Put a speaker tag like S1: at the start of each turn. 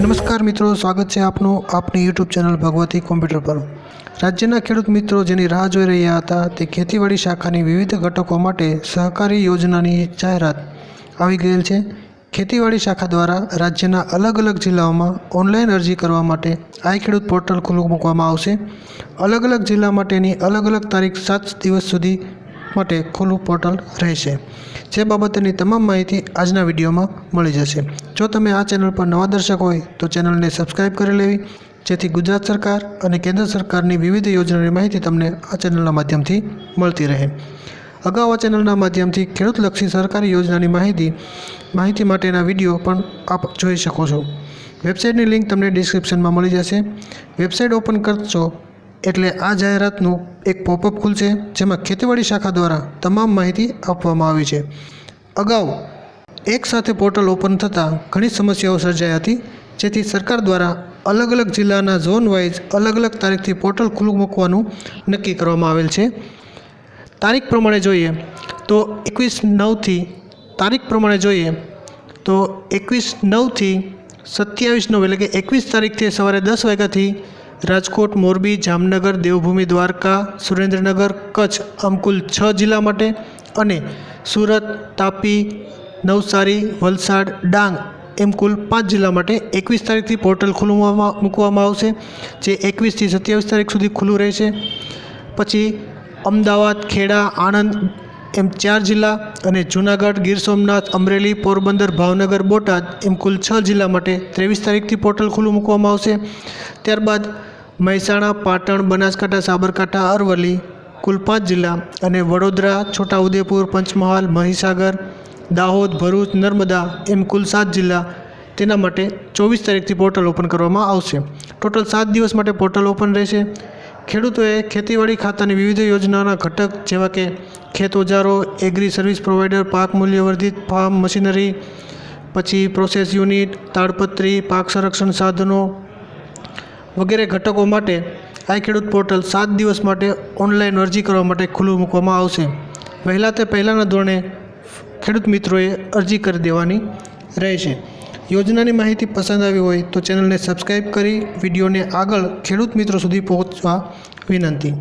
S1: નમસ્કાર મિત્રો, સ્વાગત છે આપનું આપની યુટ્યુબ ચેનલ ભગવતી કોમ્પ્યુટર પર. રાજ્યના ખેડૂત મિત્રો જેની રાહ જોઈ રહ્યા હતા તે ખેતીવાડી શાખાની વિવિધ ઘટકો માટે સહકારી યોજનાની જાહેરાત આવી ગયેલ છે. ખેતીવાડી શાખા દ્વારા રાજ્યના અલગ અલગ જિલ્લાઓમાં ઓનલાઈન અરજી કરવા માટે આઈ ખેડૂત પોર્ટલ ખુલ્લું મૂકવામાં આવશે. અલગ અલગ જિલ્લા માટેની અલગ અલગ તારીખ સાત દિવસ સુધી માટે ખુલ્લું પોર્ટલ રહેશે. જે બાબતની તમામ માહિતી આજના વિડીયોમાં મળી જશે. જો તમે આ ચેનલ પર નવા દર્શક હોય, તો ચેનલને સબસ્ક્રાઇબ કરી લેવી. જેથી ગુજરાત સરકાર અને કેન્દ્ર સરકારની વિવિધ યોજનાની માહિતી તમને આ ચેનલના માધ્યમથી મળતી રહે. અગાઉ આ ચેનલના માધ્યમથી ખેડૂતલક્ષી સરકારી યોજનાની માહિતી માહિતી માટેના વીડિયો પણ આપ જોઈ શકો છો. વેબસાઇટની લિંક તમને ડિસ્ક્રિપ્શનમાં મળી જશે. વેબસાઇટ ઓપન કરશો એટલે આ જાહેરાતનું એક પોપઅપ ખુલશે જેમાં ખેતીવાડી શાખા દ્વારા તમામ માહિતી આપવામાં આવી છે. અગાઉ એક સાથે પોર્ટલ ઓપન થતાં ઘણી સમસ્યાઓ સર્જાઈ હતી, જેથી સરકાર દ્વારા અલગ અલગ જિલ્લાના ઝોન વાઇઝ અલગ અલગ તારીખથી પોર્ટલ ખુલ્લું મૂકવાનું નક્કી કરવામાં આવેલ છે. તારીખ પ્રમાણે જોઈએ તો એકવીસ નવથી તારીખ પ્રમાણે જોઈએ તો એકવીસ નવથી સત્યાવીસ નવ એટલે કે એકવીસ તારીખથી સવારે દસ વાગ્યાથી રાજકોટ, મોરબી, જામનગર, દેવભૂમિ, દ્વારકા, સુરેન્દ્રનગર, કચ્છ આમ કુલ છ જિલ્લા માટે અને સુરત, તાપી, નવસારી, વલસાડ, ડાંગ એમ કુલ પાંચ જિલ્લા માટે એકવીસ તારીખથી પોર્ટલ ખોલવામાં મૂકવામાં આવશે, જે એકવીસથી સત્યાવીસ તારીખ સુધી ખુલ્લું રહેશે. પછી અમદાવાદ, ખેડા, આણંદ એમ ચાર જિલ્લા અને જૂનાગઢ, ગીર સોમનાથ, અમરેલી, પોરબંદર, ભાવનગર, બોટાદ એમ કુલ છ જિલ્લા માટે ત્રેવીસ તારીખથી પોર્ટલ ખુલ્લું મૂકવામાં આવશે. ત્યારબાદ મહેસાણા, પાટણ, બનાસકાંઠા, સાબરકાંઠા, અરવલ્લી કુલ પાંચ જિલ્લા અને વડોદરા, છોટાઉદેપુર, પંચમહાલ, મહીસાગર, દાહોદ, ભરૂચ, નર્મદા એમ કુલ સાત જિલ્લા તેના માટે ચોવીસ તારીખથી પોર્ટલ ઓપન કરવામાં આવશે. ટોટલ સાત દિવસ માટે પોર્ટલ ઓપન રહેશે. ખેડૂતોએ ખેતીવાડી ખાતાની વિવિધ યોજનાના ઘટક જેવા કે ખેત ઓજારો એગ્રી સર્વિસ પ્રોવાઈડર પાક મૂલ્યવર્ધિત ફાર્મ મશીનરી પછી પ્રોસેસ યુનિટ તાડપત્રી, પાક સંરક્ષણ સાધનો વગેરે ઘટકો માટે આ ખેડૂત પોર્ટલ સાત દિવસ માટે ઓનલાઈન અરજી કરવા માટે ખુલ્લું મૂકવામાં આવશે. વહેલા તે પહેલાંના ધોરણે ખેડૂત મિત્રોએ અરજી કરી દેવાની રહેશે. યોજનાની માહિતી પસંદ આવી હોય તો ચેનલને સબસ્ક્રાઈબ કરી વિડીયોને આગળ ખેડૂત મિત્રો સુધી પહોંચવા વિનંતી.